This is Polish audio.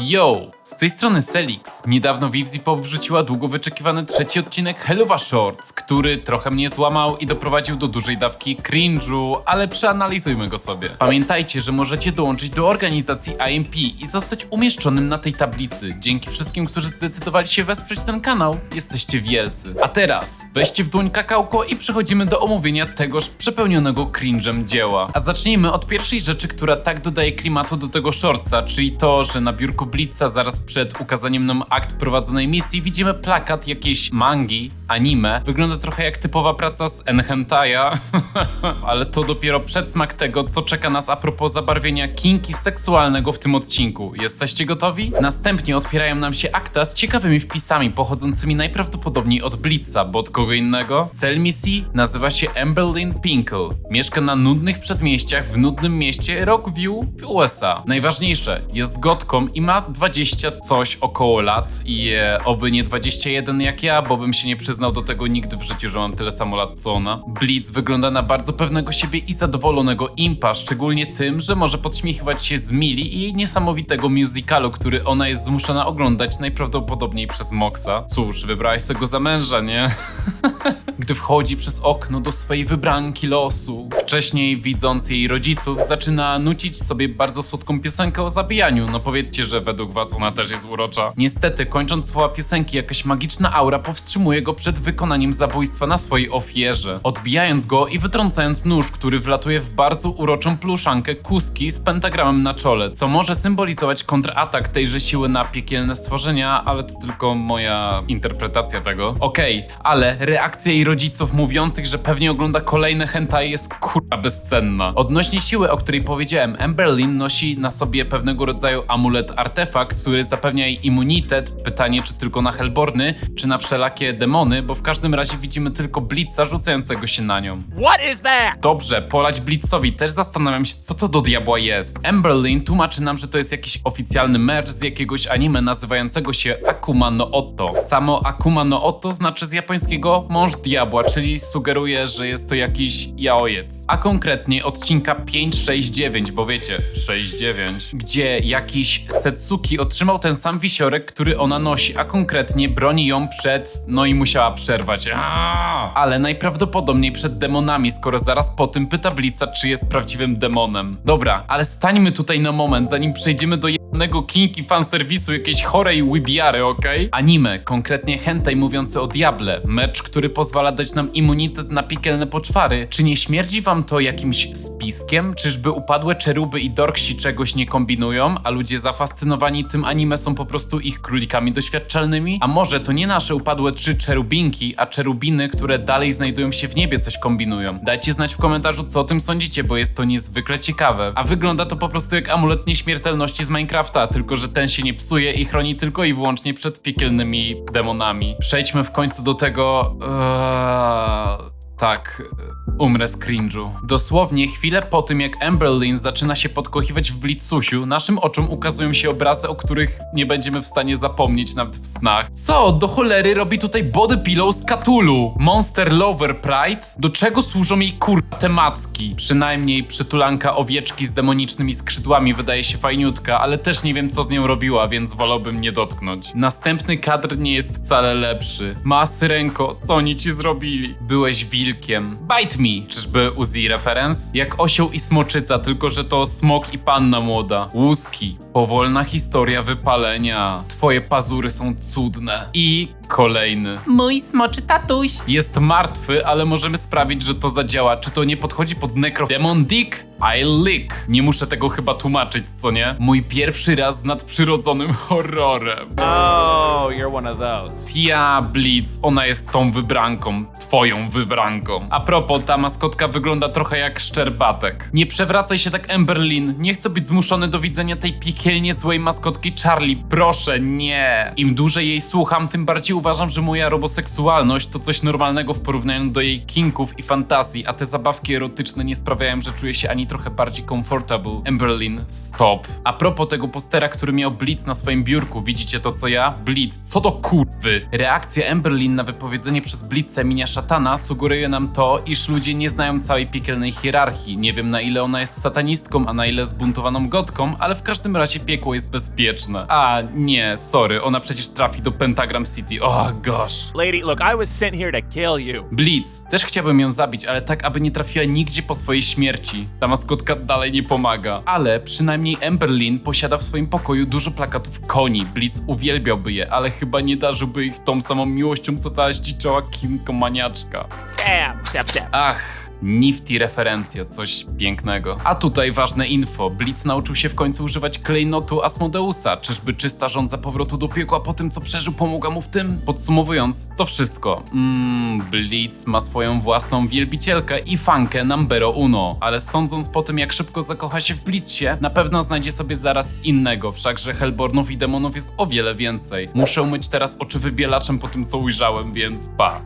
Yo! Z tej strony Selix. Niedawno Vivzi Pop wrzuciła długo wyczekiwany trzeci odcinek Helluva Shorts, który trochę mnie złamał i doprowadził do dużej dawki cringe'u, ale przeanalizujmy go sobie. Pamiętajcie, że możecie dołączyć do organizacji IMP i zostać umieszczonym na tej tablicy. Dzięki wszystkim, którzy zdecydowali się wesprzeć ten kanał, jesteście wielcy. A teraz weźcie w dłoń kakałko i przechodzimy do omówienia tegoż przepełnionego cringe'em dzieła. A zacznijmy od pierwszej rzeczy, która tak dodaje klimatu do tego shortsa, czyli to, że na biurku Blitza zaraz przed ukazaniem nam akt prowadzonej misji. Widzimy plakat jakiejś mangi, anime. Wygląda trochę jak typowa praca z Enhentaja, ale to dopiero przedsmak tego, co czeka nas a propos zabarwienia kinki seksualnego w tym odcinku. Jesteście gotowi? Następnie otwierają nam się akta z ciekawymi wpisami pochodzącymi najprawdopodobniej od Blitza, bo od kogo innego? Cel misji nazywa się Amberlyn Pinkle. Mieszka na nudnych przedmieściach w nudnym mieście Rockview w USA. Najważniejsze, jest gotką i ma 20 coś około lat i e, oby nie 21 jak ja, bo bym się nie przyznał do tego nigdy w życiu, że mam tyle samo lat co ona. Blitz wygląda na bardzo pewnego siebie i zadowolonego impa, szczególnie tym, że może podśmiechiwać się z Mili i jej niesamowitego musicalu, który ona jest zmuszona oglądać najprawdopodobniej przez Moxa. Cóż, wybrałeś sobie go za męża, nie? gdy wchodzi przez okno do swojej wybranki losu. Wcześniej, widząc jej rodziców, zaczyna nucić sobie bardzo słodką piosenkę o zabijaniu. No powiedzcie, że według was ona też jest urocza. Niestety, kończąc słowa piosenki, jakaś magiczna aura powstrzymuje go przed wykonaniem zabójstwa na swojej ofierze. Odbijając go i wytrącając nóż, który wlatuje w bardzo uroczą pluszankę kuski z pentagramem na czole, co może symbolizować kontratak tejże siły na piekielne stworzenia, ale to tylko moja interpretacja tego. Okej, ale reakcja jej rodziców mówiących, że pewnie ogląda kolejne hentai jest kurwa bezcenna. Odnośnie siły, o której powiedziałem, Amberlyn nosi na sobie pewnego rodzaju amulet artefakt, który zapewnia jej immunitet. Pytanie, czy tylko na Hellborny, czy na wszelakie demony, bo w każdym razie widzimy tylko Blitza rzucającego się na nią. What is that? Dobrze, polać Blitzowi, też zastanawiam się, co to do diabła jest. Amberlyn tłumaczy nam, że to jest jakiś oficjalny merch z jakiegoś anime nazywającego się Akuma no Oto. Samo Akuma no Oto znaczy z japońskiego mąż diabła, czyli sugeruje, że jest to jakiś jaojec. A konkretnie odcinka 569, bo wiecie, 69, gdzie jakiś Setsuki otrzymał ten sam wisiorek, który ona nosi, a konkretnie broni ją przed, no i musiała przerwać. Aaaa! Ale najprawdopodobniej przed demonami, skoro zaraz po tym pyta Blica, czy jest prawdziwym demonem. Dobra, ale stańmy tutaj na moment, zanim przejdziemy do jednego kinki fanserwisu jakiejś chorej Wibiary, okej? Anime, konkretnie hentai mówiący o diable, mecz, który pozwala dać nam immunitet na piekielne poczwary. Czy nie śmierdzi wam to jakimś spiskiem? Czyżby upadłe czeruby i dorksi czegoś nie kombinują, a ludzie zafascynowani tym anime są po prostu ich królikami doświadczalnymi? A może to nie nasze upadłe trzy czerubinki, a czerubiny, które dalej znajdują się w niebie coś kombinują? Dajcie znać w komentarzu, co o tym sądzicie, bo jest to niezwykle ciekawe. A wygląda to po prostu jak amulet nieśmiertelności z Tylko że ten się nie psuje i chroni tylko i wyłącznie przed piekielnymi demonami. Przejdźmy w końcu do tego... Eee... Tak, umrę z cringe'u. Dosłownie chwilę po tym, jak Amberlyn zaczyna się podkochiwać w Blitzusiu, naszym oczom ukazują się obrazy, o których nie będziemy w stanie zapomnieć nawet w snach. Co do cholery robi tutaj body pillow z Katulu? Monster Lover Pride? Do czego służą jej kurwa te macki? Przynajmniej przytulanka owieczki z demonicznymi skrzydłami wydaje się fajniutka, ale też nie wiem co z nią robiła, więc wolałbym nie dotknąć. Następny kadr nie jest wcale lepszy. Masy ręko, co oni ci zrobili? Byłeś wilkiem. Bite me! Czyżby Uzi referens? Jak osioł i smoczyca, tylko że to smok i panna młoda. Łuski. Powolna historia wypalenia. Twoje pazury są cudne. I kolejny. Mój smoczy tatuś. Jest martwy, ale możemy sprawić, że to zadziała. Czy to nie podchodzi pod nekro... Demon Dick? I lick. Nie muszę tego chyba tłumaczyć, co nie? Mój pierwszy raz z nadprzyrodzonym horrorem. Oh, you're one of those. Tia Blitz, ona jest tą wybranką, twoją wybranką. A propos, ta maskotka wygląda trochę jak szczerbatek. Nie przewracaj się tak Amberlin, nie chcę być zmuszony do widzenia tej piekielnie złej maskotki Charlie, proszę, nie. Im dłużej jej słucham, tym bardziej uważam, że moja roboseksualność to coś normalnego w porównaniu do jej kinków i fantazji, a te zabawki erotyczne nie sprawiają, że czuję się ani trochę bardziej comfortable. Emberlin, stop. A propos tego postera, który miał Blitz na swoim biurku, widzicie to co ja? Blitz, co do kurwy? Reakcja Emberlin na wypowiedzenie przez Blitza minia szatana sugeruje nam to, iż ludzie nie znają całej piekielnej hierarchii. Nie wiem na ile ona jest satanistką, a na ile zbuntowaną gotką, ale w każdym razie piekło jest bezpieczne. A nie, sorry, ona przecież trafi do Pentagram City. Oh gosh. Lady, look, I was sent here to kill you. Blitz. Też chciałbym ją zabić, ale tak, aby nie trafiła nigdzie po swojej śmierci. Ta maskotka dalej nie pomaga. Ale przynajmniej Emberlin posiada w swoim pokoju dużo plakatów koni. Blitz uwielbiałby je, ale chyba nie darzyłby ich tą samą miłością, co ta zdziczała kinkomaniaczka. Stab, stab, stab. Ach, nifty referencja, coś pięknego. A tutaj ważne info. Blitz nauczył się w końcu używać klejnotu Asmodeusa. Czyżby czysta żądza powrotu do piekła po tym, co przeżył, pomogła mu w tym? Podsumowując, to wszystko. Mmm, Blitz ma swoją własną wielbicielkę i fankę Numbero Uno. Ale sądząc po tym, jak szybko zakocha się w Blitzcie, na pewno znajdzie sobie zaraz innego. Wszakże Hellbornów i demonów jest o wiele więcej. Muszę myć teraz oczy wybielaczem po tym, co ujrzałem, więc pa.